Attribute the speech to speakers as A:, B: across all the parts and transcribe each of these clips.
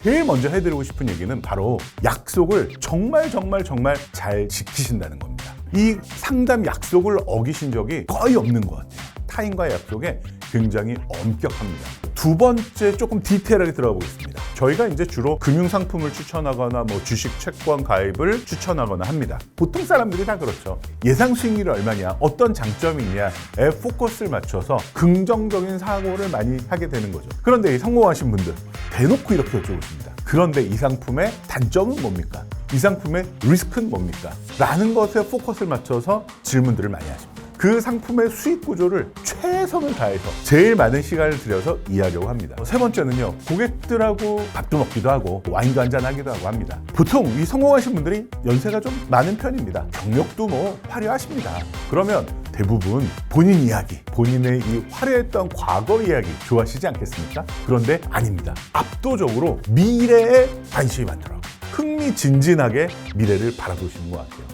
A: 제일 먼저 해드리고 싶은 얘기는 바로 약속을 정말 정말 정말 잘 지키신다는 겁니다. 이 상담 약속을 어기신 적이 거의 없는 것 같아요. 타인과의 약속에 굉장히 엄격합니다. 두 번째 조금 디테일하게 들어보겠습니다. 저희가 이제 주로 금융 상품을 추천하거나 뭐 주식 채권 가입을 추천하거나 합니다. 보통 사람들이 다 그렇죠. 예상 수익률이 얼마냐, 어떤 장점이 있냐에 포커스를 맞춰서 긍정적인 사고를 많이 하게 되는 거죠. 그런데 이 성공하신 분들 대놓고 이렇게 여쭤보십니다. 그런데 이 상품의 단점은 뭡니까? 이 상품의 리스크는 뭡니까? 라는 것에 포커스를 맞춰서 질문들을 많이 하십니다. 그 상품의 수익 구조를 최선을 다해서 제일 많은 시간을 들여서 이해하려고 합니다. 세 번째는요, 고객들하고 밥도 먹기도 하고 와인도 한잔 하기도 하고 합니다. 보통 이 성공하신 분들이 연세가 좀 많은 편입니다. 경력도 뭐 화려하십니다. 그러면 대부분 본인 이야기, 본인의 이 화려했던 과거 이야기 좋아하시지 않겠습니까? 그런데 아닙니다. 압도적으로 미래에 관심이 많더라고요. 흥미진진하게 미래를 바라보시는 것 같아요.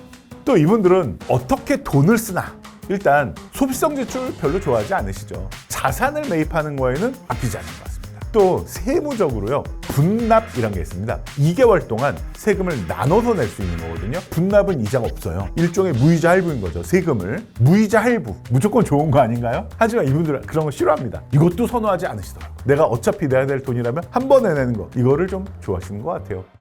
A: 또 이분들은 어떻게 돈을 쓰나? 일단 소비성 지출 별로 좋아하지 않으시죠. 자산을 매입하는 거에는 아끼지 않는 것 같습니다. 또 세무적으로요. 분납 이란 게 있습니다. 2개월 동안 세금을 나눠서 낼 수 있는 거거든요. 분납은 이자가 없어요. 일종의 무이자 할부인 거죠. 세금을. 무이자 할부. 무조건 좋은 거 아닌가요? 하지만 이분들은 그런 거 싫어합니다. 이것도 선호하지 않으시더라고요. 내가 어차피 내야 될 돈이라면 한 번에 내는 거. 이거를 좀 좋아하시는 것 같아요.